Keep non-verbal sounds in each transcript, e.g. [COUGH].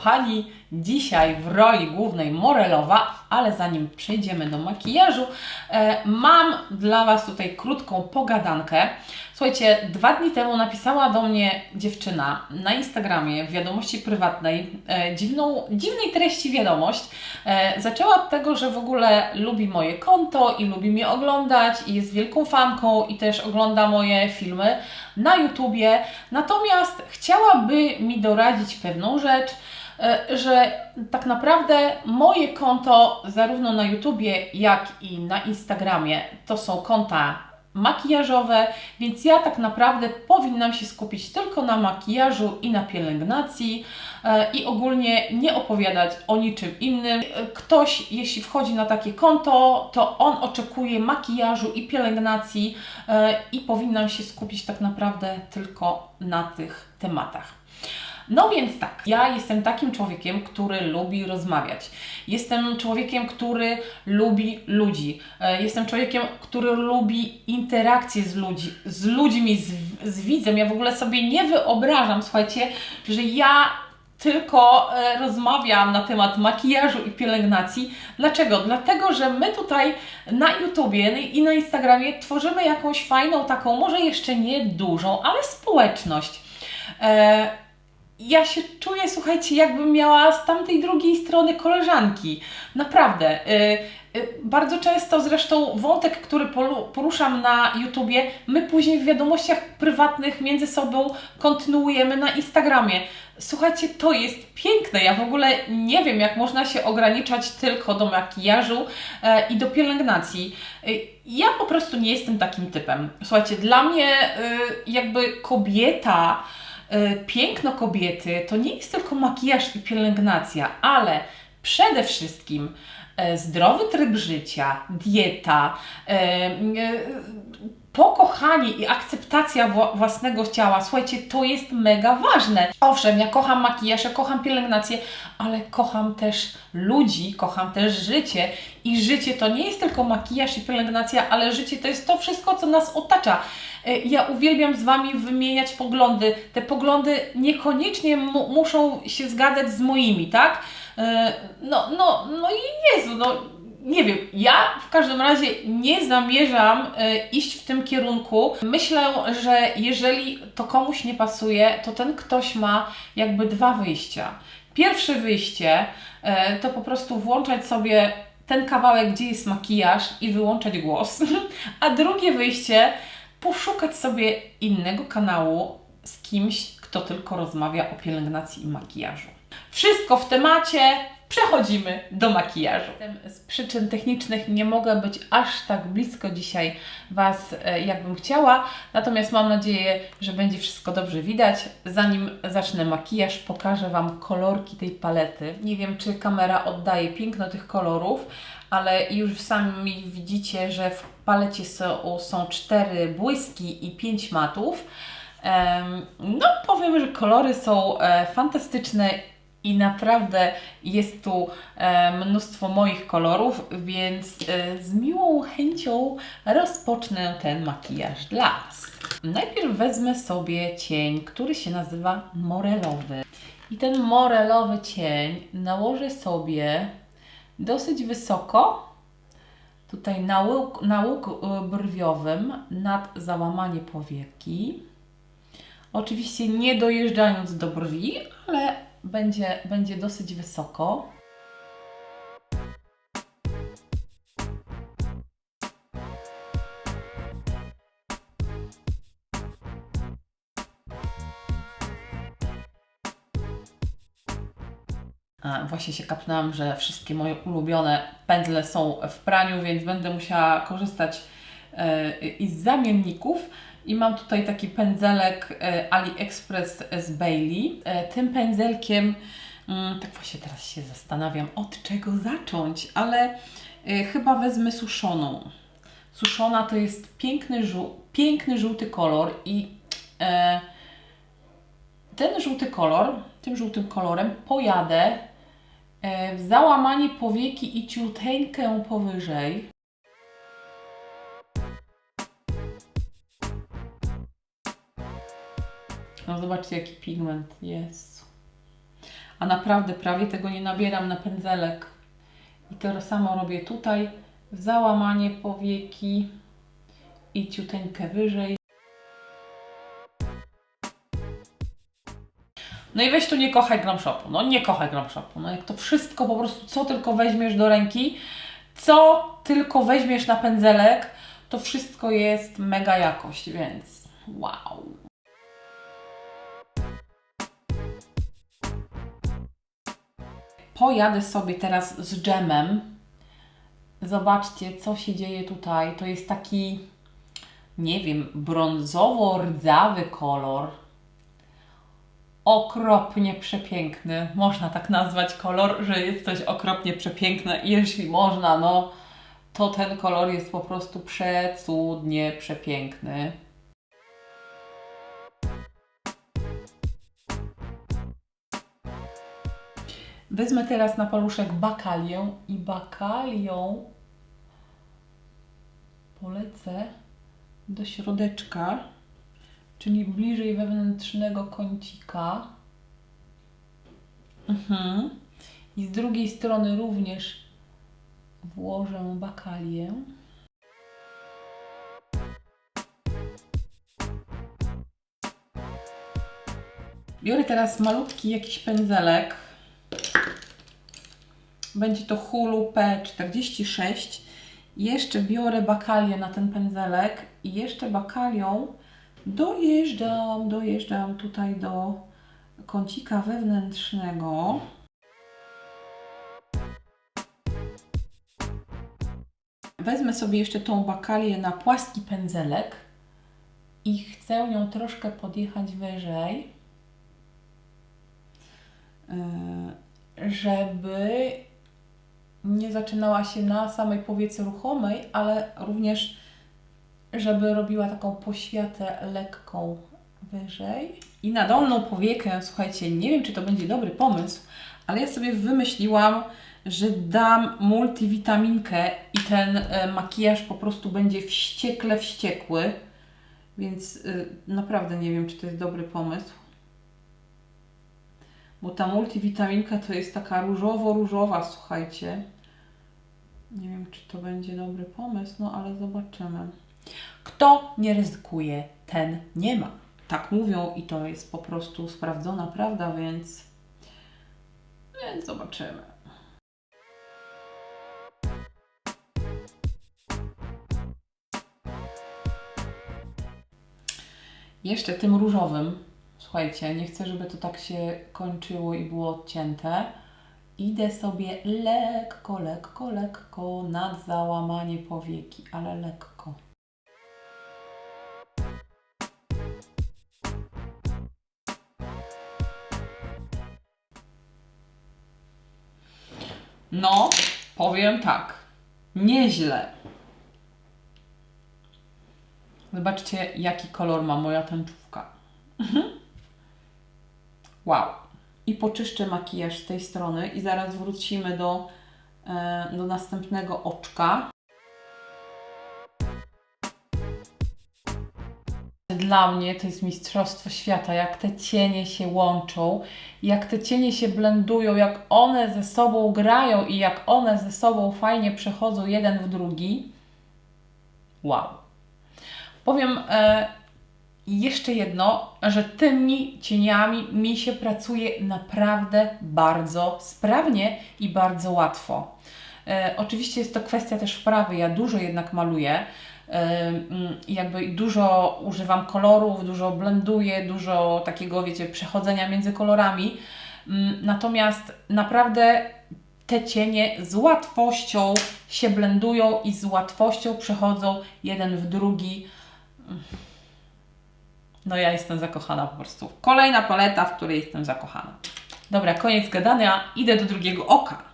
kochani, dzisiaj w roli głównej Morelowa, ale zanim przejdziemy do makijażu, e, mam dla Was tutaj krótką pogadankę. Słuchajcie, dwa dni temu napisała do mnie dziewczyna na Instagramie w wiadomości prywatnej e, dziwną, dziwnej treści wiadomość. E, zaczęła od tego, że w ogóle lubi moje konto i lubi mnie oglądać i jest wielką fanką i też ogląda moje filmy na YouTubie. Natomiast chciałaby mi doradzić pewną rzecz, e, tak naprawdę moje konto zarówno na YouTubie, jak i na Instagramie to są konta makijażowe, więc ja tak naprawdę powinnam się skupić tylko na makijażu i na pielęgnacji e, i ogólnie nie opowiadać o niczym innym. E, Ktoś, jeśli wchodzi na takie konto, to on oczekuje makijażu i pielęgnacji e, i powinnam się skupić tak naprawdę tylko na tych tematach. No więc tak, ja jestem takim człowiekiem, który lubi rozmawiać. Jestem człowiekiem, który lubi ludzi. E, Jestem człowiekiem, który lubi interakcje z, ludzi, z ludźmi, z, z widzem. Ja w ogóle sobie nie wyobrażam, słuchajcie, że ja tylko e, rozmawiam na temat makijażu i pielęgnacji. Dlaczego? Dlatego, że my tutaj na YouTubie i na Instagramie tworzymy jakąś fajną, taką, może jeszcze nie dużą, ale społeczność. Ja się czuję, słuchajcie, jakbym miała z tamtej drugiej strony koleżanki. Naprawdę. Y, y, bardzo często zresztą wątek, który poruszam na YouTubie, my później w wiadomościach prywatnych między sobą kontynuujemy na Instagramie. Słuchajcie, to jest piękne. Ja w ogóle nie wiem, jak można się ograniczać tylko do makijażu e, i do pielęgnacji. Y, Ja po prostu nie jestem takim typem. Słuchajcie, dla mnie jakby kobieta piękno kobiety to nie jest tylko makijaż i pielęgnacja, ale przede wszystkim e, zdrowy tryb życia, dieta, e, e, pokochanie i akceptacja wła- własnego ciała. Słuchajcie, to jest mega ważne. Owszem, ja kocham makijaż, ja kocham pielęgnację, ale kocham też ludzi, kocham też życie i życie to nie jest tylko makijaż i pielęgnacja, ale życie to jest to wszystko, co nas otacza. E, Ja uwielbiam z Wami wymieniać poglądy. Te poglądy niekoniecznie mu- muszą się zgadzać z moimi, tak? E, No, no, no i Jezu, no nie wiem, ja w każdym razie nie zamierzam e, iść w tym kierunku. Myślę, że jeżeli to komuś nie pasuje, to ten ktoś ma jakby dwa wyjścia. Pierwsze wyjście to po prostu włączać sobie ten kawałek, gdzie jest makijaż i wyłączać głos. [LAUGHS] A drugie wyjście poszukać sobie innego kanału z kimś, kto tylko rozmawia o pielęgnacji i makijażu. Wszystko w temacie. Przechodzimy do makijażu. Z przyczyn technicznych nie mogę być aż tak blisko dzisiaj Was, e, jakbym chciała, natomiast mam nadzieję, że będzie wszystko dobrze widać. Zanim zacznę makijaż, pokażę Wam kolorki tej palety. Nie wiem, czy kamera oddaje piękno tych kolorów, ale już sami widzicie, że w palecie są, są cztery błyski i pięć matów. No, powiem, że kolory są e, fantastyczne i naprawdę jest tu e, mnóstwo moich kolorów, więc e, z miłą chęcią rozpocznę ten makijaż dla Was. Najpierw wezmę sobie cień, który się nazywa morelowy. I ten morelowy cień nałożę sobie dosyć wysoko, tutaj na łuk, na łuk y, brwiowym nad załamanie powieki. Oczywiście nie dojeżdżając do brwi, ale będzie, będzie dosyć wysoko. Właśnie się kapnęłam, że wszystkie moje ulubione pędzle są w praniu, więc będę musiała korzystać e, i z zamienników. I mam tutaj taki pędzelek e, AliExpress z Bailey. E, tym pędzelkiem, mm, tak właśnie teraz się zastanawiam, od czego zacząć, ale e, chyba wezmę suszoną. Suszona to jest piękny, żół, piękny żółty kolor i ten żółty kolor, tym żółtym kolorem pojadę w załamanie powieki i ciuteńkę powyżej. No zobaczcie jaki pigment jest. a naprawdę prawie tego nie nabieram na pędzelek. I to samo robię tutaj, załamanie powieki i ciuteńkę wyżej. No i weź tu nie kochaj Gram Shopu. No nie kochaj Gram Shopu. No jak to wszystko po prostu, co tylko weźmiesz do ręki, co tylko weźmiesz na pędzelek, to wszystko jest mega jakość, więc wow. Pojadę sobie teraz z dżemem. Zobaczcie, co się dzieje tutaj. To jest taki, nie wiem, brązowo-rdzawy kolor okropnie przepiękny. Można tak nazwać kolor, że jest coś okropnie przepiękne. Jeśli można, no to ten kolor jest po prostu przecudnie przepiękny. Wezmę teraz na paluszek bakalię i bakalią polecę do środeczka czyli bliżej wewnętrznego kącika. Mhm. I z drugiej strony również włożę bakalię. Biorę teraz malutki jakiś pędzelek. Będzie to Hulu P46. Jeszcze biorę bakalię na ten pędzelek i jeszcze bakalią Dojeżdżam, dojeżdżam tutaj do kącika wewnętrznego. Wezmę sobie jeszcze tą bakalię na płaski pędzelek i chcę ją troszkę podjechać wyżej, yy, żeby nie zaczynała się na samej powiece ruchomej, ale również żeby robiła taką poświatę lekką wyżej. I na dolną powiekę, słuchajcie, nie wiem, czy to będzie dobry pomysł, ale ja sobie wymyśliłam, że dam multivitaminkę i ten e, makijaż po prostu będzie wściekle wściekły. Więc y, naprawdę nie wiem, czy to jest dobry pomysł. Bo ta multivitaminka to jest taka różowo-różowa, słuchajcie. Nie wiem, czy to będzie dobry pomysł, no ale zobaczymy. Kto nie ryzykuje, ten nie ma. Tak mówią i to jest po prostu sprawdzona prawda, więc, więc zobaczymy. Jeszcze tym różowym, słuchajcie, nie chcę, żeby to tak się kończyło i było odcięte. Idę sobie lekko, lekko, lekko nad załamanie powieki, ale lekko. No, powiem tak. Nieźle. Zobaczcie, jaki kolor ma moja tęczówka. Wow. I poczyszczę makijaż z tej strony i zaraz wrócimy do, e, do następnego oczka. Dla mnie to jest mistrzostwo świata, jak te cienie się łączą, jak te cienie się blendują, jak one ze sobą grają i jak one ze sobą fajnie przechodzą jeden w drugi. Wow. Powiem e, jeszcze jedno, że tymi cieniami mi się pracuje naprawdę bardzo sprawnie i bardzo łatwo. E, oczywiście jest to kwestia też wprawy. Ja dużo jednak maluję jakby dużo używam kolorów, dużo blenduję, dużo takiego, wiecie, przechodzenia między kolorami. Natomiast naprawdę te cienie z łatwością się blendują i z łatwością przechodzą jeden w drugi. No ja jestem zakochana po prostu. Kolejna paleta, w której jestem zakochana. Dobra, koniec gadania, idę do drugiego oka.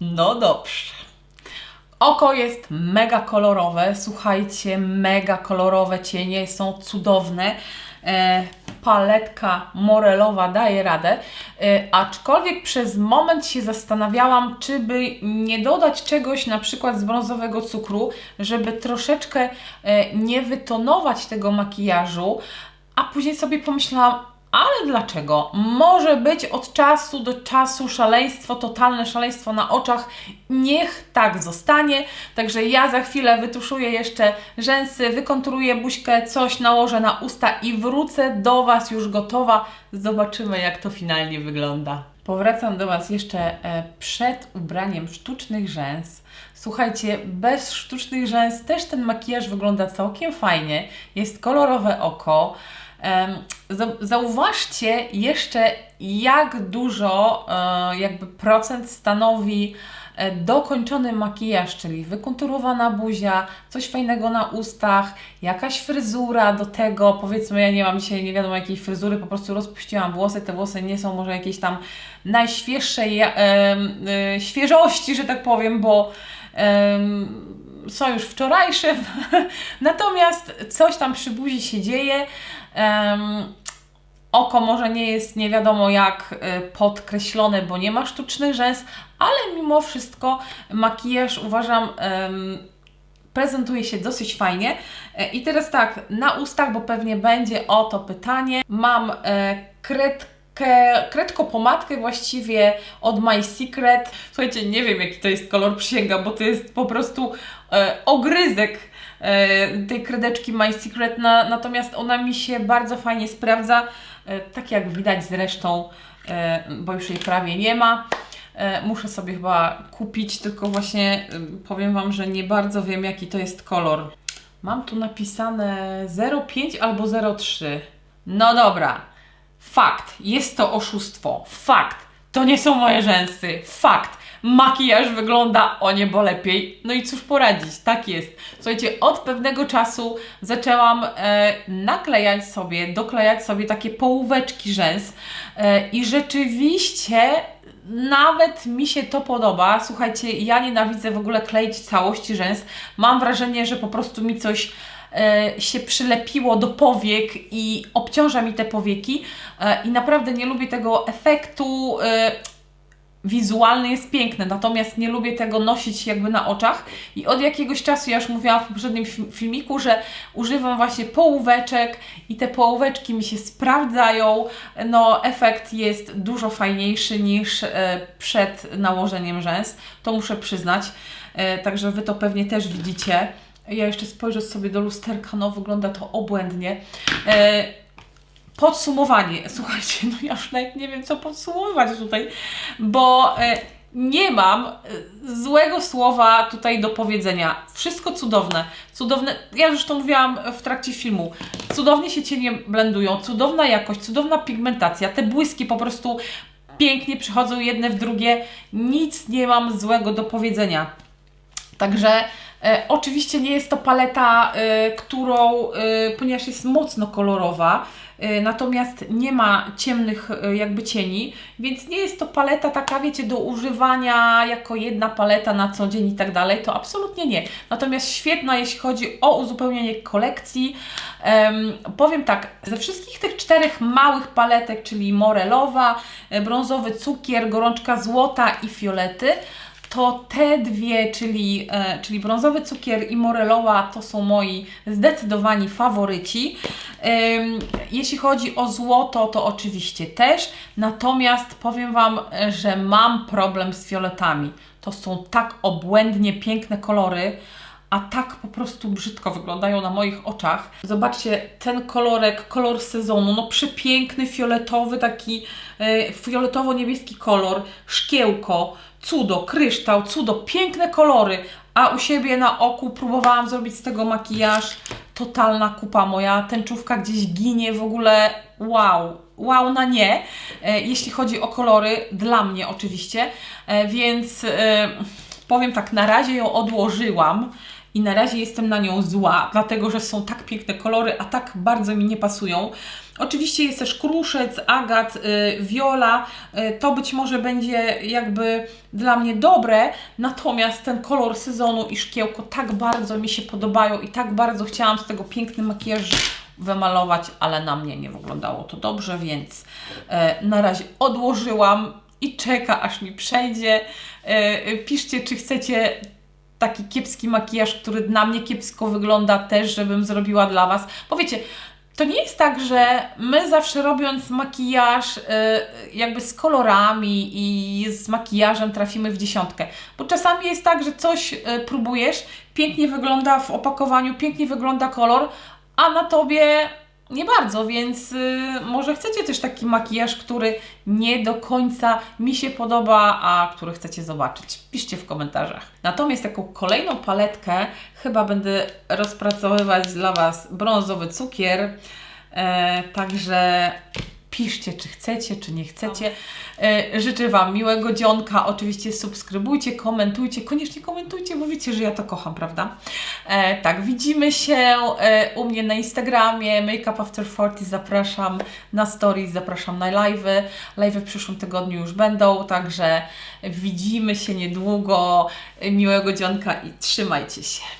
No dobrze. Oko jest mega kolorowe, słuchajcie, mega kolorowe cienie są cudowne. e, paletka morelowa daje radę, e, aczkolwiek przez moment się zastanawiałam, czy by nie dodać czegoś na przykład z brązowego cukru, żeby troszeczkę e, nie wytonować tego makijażu, a później sobie pomyślałam, ale dlaczego? Może być od czasu do czasu szaleństwo, totalne szaleństwo na oczach. Niech tak zostanie. Także ja za chwilę wytuszuję jeszcze rzęsy, wykonturuję buźkę, coś nałożę na usta i wrócę do Was już gotowa. Zobaczymy, jak to finalnie wygląda. Powracam do Was jeszcze e, przed ubraniem sztucznych rzęs. Słuchajcie, bez sztucznych rzęs też ten makijaż wygląda całkiem fajnie. Jest kolorowe oko. Zauważcie jeszcze, jak dużo e, jakby procent stanowi e, dokończony makijaż, czyli wykonturowana buzia, coś fajnego na ustach, jakaś fryzura do tego, powiedzmy, ja nie mam dzisiaj nie wiadomo jakiej fryzury, po prostu rozpuściłam włosy, te włosy nie są może jakiejś tam najświeższej em, e, świeżości, że tak powiem, bo em, są już wczorajsze, [LAUGHS] natomiast coś tam przy buzi się dzieje. Oko może nie jest nie wiadomo jak e, podkreślone, bo nie ma sztucznych rzęs, ale mimo wszystko makijaż uważam prezentuje się dosyć fajnie. E, I teraz tak, na ustach, bo pewnie będzie o to pytanie, mam e, kredkę, kredko pomadkę właściwie od My Secret. Słuchajcie, nie wiem jaki to jest kolor, przysięgam, bo to jest po prostu e, ogryzek tej kredeczki My Secret, na, natomiast ona mi się bardzo fajnie sprawdza, e, tak jak widać zresztą, e, bo już jej prawie nie ma. E, Muszę sobie chyba kupić, tylko właśnie powiem Wam, że nie bardzo wiem jaki to jest kolor. Mam tu napisane 05 albo 03. No dobra, fakt, jest to oszustwo. Fakt, to nie są moje rzęsy. Fakt, makijaż wygląda o niebo lepiej. No i cóż poradzić, tak jest. Słuchajcie, od pewnego czasu zaczęłam e, naklejać sobie, doklejać sobie takie połóweczki rzęs e, i rzeczywiście nawet mi się to podoba. Słuchajcie, ja nienawidzę w ogóle kleić całości rzęs. Mam wrażenie, że po prostu mi coś e, się przylepiło do powiek i obciąża mi te powieki e, i naprawdę nie lubię tego efektu. E, wizualny jest piękny, natomiast nie lubię tego nosić jakby na oczach i od jakiegoś czasu, ja już mówiłam w poprzednim fi- filmiku, że używam właśnie połóweczek i te połóweczki mi się sprawdzają, no efekt jest dużo fajniejszy niż e, przed nałożeniem rzęs, to muszę przyznać, e, także Wy to pewnie też widzicie. Ja jeszcze spojrzę sobie do lusterka, no wygląda to obłędnie. Podsumowanie. Słuchajcie, no ja już nawet nie wiem, co podsumowywać tutaj, bo e, nie mam e, złego słowa tutaj do powiedzenia. Wszystko cudowne. Cudowne, ja już to mówiłam w trakcie filmu. Cudownie się cienie blendują, cudowna jakość, cudowna pigmentacja. Te błyski po prostu pięknie przychodzą jedne w drugie. Nic nie mam złego do powiedzenia. Także e, oczywiście nie jest to paleta, e, którą, ponieważ jest mocno kolorowa, natomiast nie ma ciemnych e, jakby cieni, więc nie jest to paleta taka, wiecie, do używania jako jedna paleta na co dzień i tak dalej, to absolutnie nie. Natomiast świetna, jeśli chodzi o uzupełnienie kolekcji. Em, powiem tak, ze wszystkich tych czterech małych paletek, czyli morelowa, e, brązowy cukier, gorączka złota i fiolety, to te dwie, czyli, e, czyli brązowy cukier i morelowa, to są moi zdecydowani faworyci. Jeśli chodzi o złoto, to oczywiście też. Natomiast powiem Wam, że mam problem z fioletami. To są tak obłędnie piękne kolory, a tak po prostu brzydko wyglądają na moich oczach. Zobaczcie, ten kolorek, kolor sezonu, no przepiękny, fioletowy, taki e, fioletowo-niebieski kolor, szkiełko, cudo, kryształ, cudo, piękne kolory, a u siebie na oku próbowałam zrobić z tego makijaż, totalna kupa moja, tęczówka gdzieś ginie, w ogóle. Wow, wow na nie, e, jeśli chodzi o kolory, dla mnie oczywiście, e, więc powiem tak, na razie ją odłożyłam i na razie jestem na nią zła, dlatego że są tak piękne kolory, a tak bardzo mi nie pasują. Oczywiście jest też kruszec, agat, y, viola. Y, to być może będzie jakby dla mnie dobre, natomiast ten kolor sezonu i szkiełko tak bardzo mi się podobają i tak bardzo chciałam z tego piękny makijaż wymalować, ale na mnie nie wyglądało to dobrze, więc e, na razie odłożyłam i czeka aż mi przejdzie. E, piszcie, czy chcecie taki kiepski makijaż, który na mnie kiepsko wygląda też, żebym zrobiła dla Was. Bo wiecie, to nie jest tak, że my zawsze robiąc makijaż y, jakby z kolorami i z makijażem trafimy w dziesiątkę. Bo czasami jest tak, że coś y, próbujesz, pięknie wygląda w opakowaniu, pięknie wygląda kolor, a na tobie nie bardzo, więc y, może chcecie też taki makijaż, który nie do końca mi się podoba, a który chcecie zobaczyć. Piszcie w komentarzach. Natomiast taką kolejną paletkę chyba będę rozpracowywać dla Was brązowy cukier. E, także piszcie, czy chcecie, czy nie chcecie. E, życzę Wam miłego dzionka. Oczywiście subskrybujcie, komentujcie. Koniecznie komentujcie, bo wiecie, że ja to kocham, prawda? E, tak, widzimy się e, u mnie na Instagramie Makeup After 40. Zapraszam na stories, zapraszam na live'y. Live'y w przyszłym tygodniu już będą, także widzimy się niedługo. Miłego dzionka i trzymajcie się.